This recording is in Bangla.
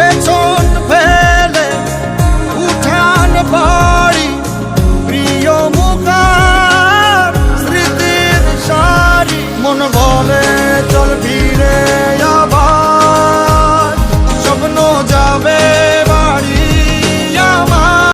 It's